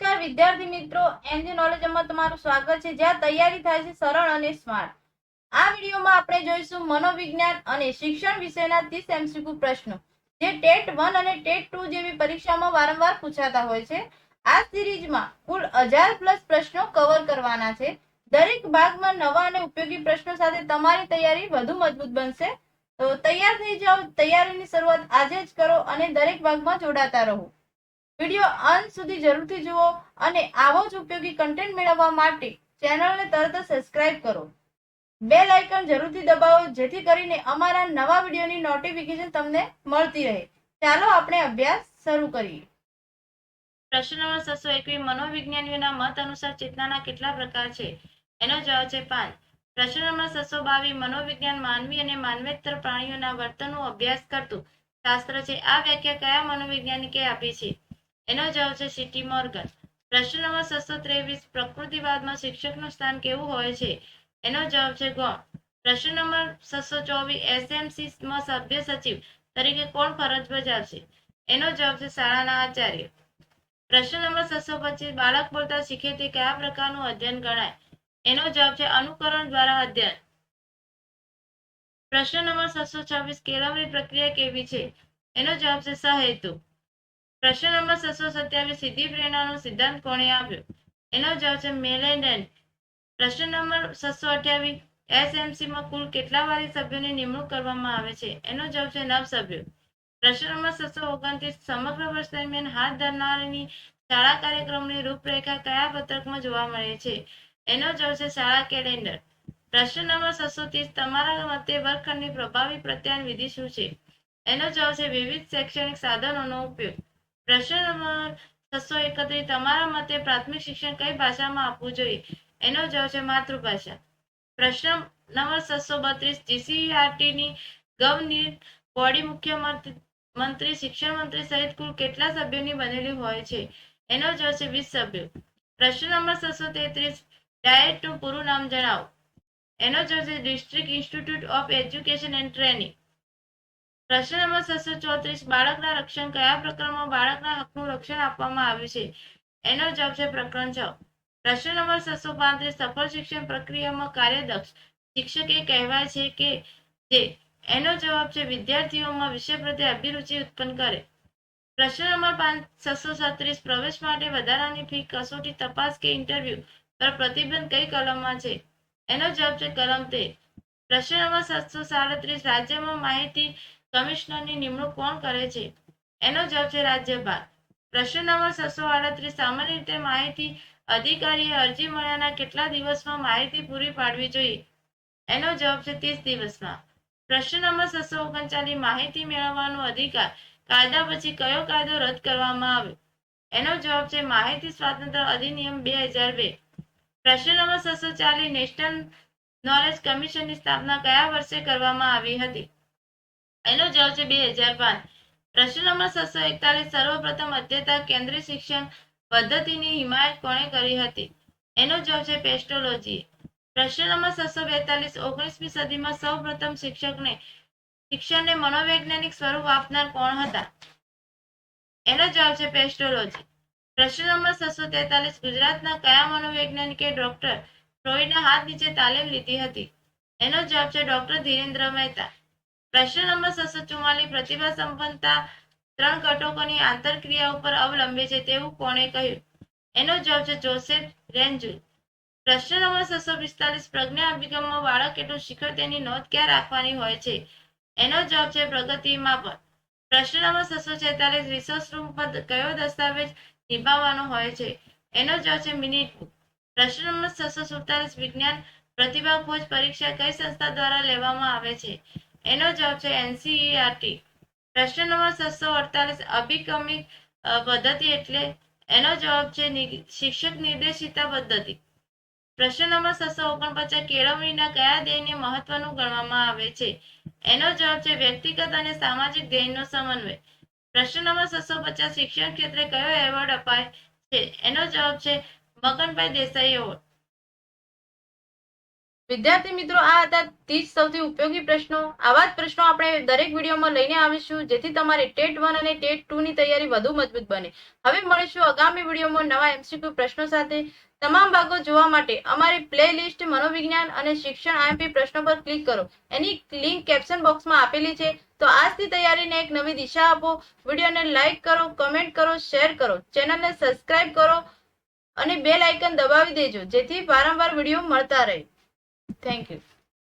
નમસ્કાર, વિદ્યાર્થી મિત્રો. એનજી નોલેજમાં તમારું સ્વાગત છે. જ્યાં તૈયારી થાય છે સરળ અને સ્માર્ટ. આ વિડીયોમાં આપણે જોઈશું મનોવિજ્ઞાન અને શિક્ષણ વિષયના 30 એમસીક્યુ પ્રશ્નો, જે ટેટ વન અને ટેટ ટુ જેવી પરીક્ષામાં વારંવાર પૂછાતા હોય છે. આ સિરીઝમાં કુલ હજાર પ્લસ પ્રશ્નો કવર કરવાના છે. દરેક ભાગમાં નવા અને ઉપયોગી પ્રશ્નો સાથે તમારી તૈયારી વધુ મજબૂત બનશે. તો તૈયાર થઈ જાઓ. તૈયારીની શરૂઆત આજે જ કરો અને દરેક ભાગમાં જોડાતા રહો. વીડિયો અંત સુધી જરૂરથી જુઓ અને આવો જ ઉપયોગી કન્ટેન્ટ મેળવવા માટે ચેનલને તરત સબસ્ક્રાઇબ કરો. બેલ આઇકન જરૂરથી દબાવો, જેથી કરીને અમારા નવા વિડીયોની નોટિફિકેશન તમને મળતી રહે. ચાલો આપણે અભ્યાસ શરૂ કરીએ. પ્રશ્ન નંબર છસો એકવીસ, મનોવિજ્ઞાનીઓના મત અનુસાર ચેતનાના કેટલા પ્રકાર છે? એનો જવાબ છે પાંચ. પ્રશ્ન નંબર છસો બાવીસ, મનોવિજ્ઞાન માનવી અને માનવેતર પ્રાણીઓના વર્તનનો અભ્યાસ કરતું શાસ્ત્ર છે. આ વ્યાખ્યા કયા મનોવૈજ્ઞાનિકે આપી છે? એનો જવાબ છે સિટી મોર્ગન. પ્રશ્ન નંબર છસો ત્રેવીસ પ્રકૃતિવાદમાં શિક્ષકનું સ્થાન કેવું હોય છે? એનો જવાબ છે ગૌણ પ્રશ્ન નંબર છસો ચોવીસ એસએમસી માં સભ્ય સચિવ તરીકે કોણ ફરજ બજાવશે? એનો જવાબ છે શાળાના આચાર્ય. પ્રશ્ન નંબર છસો પચીસ બાળક બોલતા શીખે તે કયા પ્રકારનું અધ્યયન ગણાય? એનો જવાબ છે અનુકરણ દ્વારા અધ્યયન. પ્રશ્ન નંબર છસો છવ્વીસ કેળવણી પ્રક્રિયા કેવી છે? એનો જવાબ છે સહેતુ. પ્રશ્ન નંબર છસો સત્યાવીસ સીધી પ્રેરણાનો સિદ્ધાંત કોણે આપ્યો? એનો જવાબ છે મેલેન્ડન. પ્રશ્ન નંબર છસો અઠ્યાવીસ, એસએમસી માં કુલ કેટલા વારી સભ્યોની નિમણૂક કરવામાં આવે છે? એનો જવાબ છે નવ સભ્યો પ્રશ્ન નંબર છસો ઓગણત્રીસ, સમગ્ર વર્ષ દરમિયાન હાથ ધરનારની શાળા કાર્યક્રમની રૂપરેખા કયા પત્રકમાં જોવા મળે છે? એનો જવાબ છે શાળા કેલેન્ડર. પ્રશ્ન નંબર છસો ત્રીસ, તમારા મતે વર્ગખંડની પ્રભાવી પ્રત્યાયન વિધિ શું છે? એનો જવાબ છે વિવિધ શૈક્ષણિક સાધનોનો ઉપયોગ. પ્રશ્ન નંબર છસો એકત્રીસ, તમારા મતે પ્રાથમિક શિક્ષણ કઈ ભાષામાં આપવું જોઈએ? એનો જવાબ છે માતૃભાષા. પ્રશ્ન નંબર છસો બત્રીસ જીસીઆરટી ની ગવર્નિંગ બોડી મુખ્યમંત્રી, મંત્રી, શિક્ષણ મંત્રી સહિત કુલ કેટલા સભ્યોની બનેલી હોય છે? એનો જવાબ છે વીસ સભ્યો. પ્રશ્ન નંબર છસો તેત્રીસ ડાયટનું પૂરું નામ જણાવો. એનો જવાબ છે district institute of education and training. પ્રશ્ન નંબર છસો ચોત્રીસ, બાળકના રક્ષણ કયા પ્રકરણમાં બાળકના હકનું રક્ષણ આપવામાં આવ્યું છે? એનો જવાબ છે પ્રકરણ છ. પ્રશ્ન નંબર છસો પાંત્રીસ, સફળ શિક્ષણ પ્રક્રિયામાં કાર્યદક્ષ શિક્ષકે કહેવાય છે કે જે એનો જવાબ છે વિદ્યાર્થીઓમાં વિષય પ્રત્યે અભિરુચિ ઉત્પન્ન કરે. પ્રશ્ન નંબર છસો છત્રીસ, પ્રવેશ માટે વધારાની ફી, કસોટી, તપાસ કે ઇન્ટરવ્યુ પર પ્રતિબંધ કઈ કલમમાં છે? એનો જવાબ છે કલમ તેર. પ્રશ્ન નંબર સાતસો સાડત્રીસ, રાજ્યમાં માહિતી કમિશનરની નિમણૂક કોણ કરે છે? એનો જવાબ છે રાજ્યપાલ. પ્રશ્ન નંબર છસો આડત્રીસ, સામાન્ય રીતે માહિતી અધિકારીએ અરજી મળ્યાના કેટલા દિવસમાં માહિતી પૂરી પાડવી જોઈએ? એનો જવાબ છે ત્રીસ દિવસમાં. પ્રશ્ન નંબર છસો ઓગણચાલીસ, માહિતી મેળવવાનો અધિકાર કાયદા પછી કયો કાયદો રદ કરવામાં આવ્યો? એનો જવાબ છે માહિતી સ્વાતંત્ર્ય અધિનિયમ બે હજાર બે. પ્રશ્ન નંબર છસો ચાલીસ, નેશનલ નોલેજ કમિશનની સ્થાપના કયા વર્ષે કરવામાં આવી હતી? એનો જવાબ છે બે હજાર પાંચ પ્રશ્ન નંબર છસો એકતાલીસ સર્વપ્રથમ અધ્યતા કેન્દ્રીય શિક્ષણ પદ્ધતિની હિમાયત કોણે કરી હતી? એનો જવાબ છે પેસ્ટોલોજી પ્રશ્ન નંબર છસો બેતાલીસ ઓગણીસમી સદીમાં સૌ પ્રથમ શિક્ષકને શિક્ષણને મનોવૈજ્ઞાનિક સ્વરૂપ આપનાર કોણ હતા? એનો જવાબ છે પેસ્ટોલોજી પ્રશ્ન નંબર છસો તેતાલીસ ગુજરાતના કયા મનોવૈજ્ઞાનિકે ડોક્ટર ફ્રોઈડના હાથ નીચે તાલીમ લીધી હતી? એનો જવાબ છે ડોક્ટર ધીરેન્દ્ર મહેતા. પ્રશ્ન નંબર છસો ચુમ્માલીસ પ્રતિભા સંપન્નતા ત્રણ ઘટકોની આંતરક્રિયા ઉપર અવલંબે છે તેવું કોણે કહ્યું? એનો જવાબ છે જોસેફ રેન્જુ પ્રશ્ન નંબર છસો પિસ્તાલીસ, પ્રજ્ઞા અભિગમમાં બાળક કેટલું શીખે તેની નોંધ ક્યાં રાખવાની હોય છે? એનો જવાબ છે પ્રગતિમાં પણ પ્રશ્ન નંબર છસો છેતાલીસ રિસર્ચ રૂમ પર કયો દસ્તાવેજ નિભાવવાનો હોય છે? એનો જવાબ છે મિનિટ બુક. પ્રશ્ન નંબર છસો સુડતાલીસ, વિજ્ઞાન પ્રતિભા ખોજ પરીક્ષા કઈ સંસ્થા દ્વારા લેવામાં આવે છે? એનો જવાબ છે એનસીઈઆરટી પ્રશ્ન નંબર છસો અડતાલીસ અભિગમિક પદ્ધતિ એટલે એનો જવાબ છે શિક્ષક નિર્દેશિતા પદ્ધતિ. પ્રશ્ન નંબર છસો ઓગણપચાસ કેળવણીના કયા ધ્યેયને મહત્વનું ગણવામાં આવે છે? એનો જવાબ છે વ્યક્તિગત અને સામાજિક ધ્યેયનો સમન્વય. પ્રશ્ન નંબર છસો પચાસ, શિક્ષણ ક્ષેત્રે કયો એવોર્ડ અપાય છે? એનો જવાબ છે મગનભાઈ દેસાઈ એવોર્ડ. વિદ્યાર્થી મિત્રો, આ હતા ત્રીસ સૌથી ઉપયોગી પ્રશ્નો. આવા જ પ્રશ્નો આપણે દરેક વિડીયોમાં લઈને આવીશું, જેથી તમારી ટેટ વન અને ટેટ ટુ ની તૈયારી વધુ મજબૂત બને. હવે મળીશું આગામી વિડીયોમાં નવા એમસીક્યુ પ્રશ્નો સાથે. તમામ ભાગો જોવા માટે અમારી પ્લે લિસ્ટ મનોવિજ્ઞાન અને શિક્ષણ આઈએમપી પ્રશ્નો પર ક્લિક કરો. એની લિંક કેપ્શન બોક્સમાં આપેલી છે. તો આજથી તૈયારીને એક નવી દિશા આપો. વિડીયોને લાઇક કરો, કમેન્ટ કરો, શેર કરો. ચેનલને સબસ્ક્રાઇબ કરો અને બેલ આઇકન દબાવી દેજો, જેથી વારંવાર વીડિયો મળતા રહે. Thank you.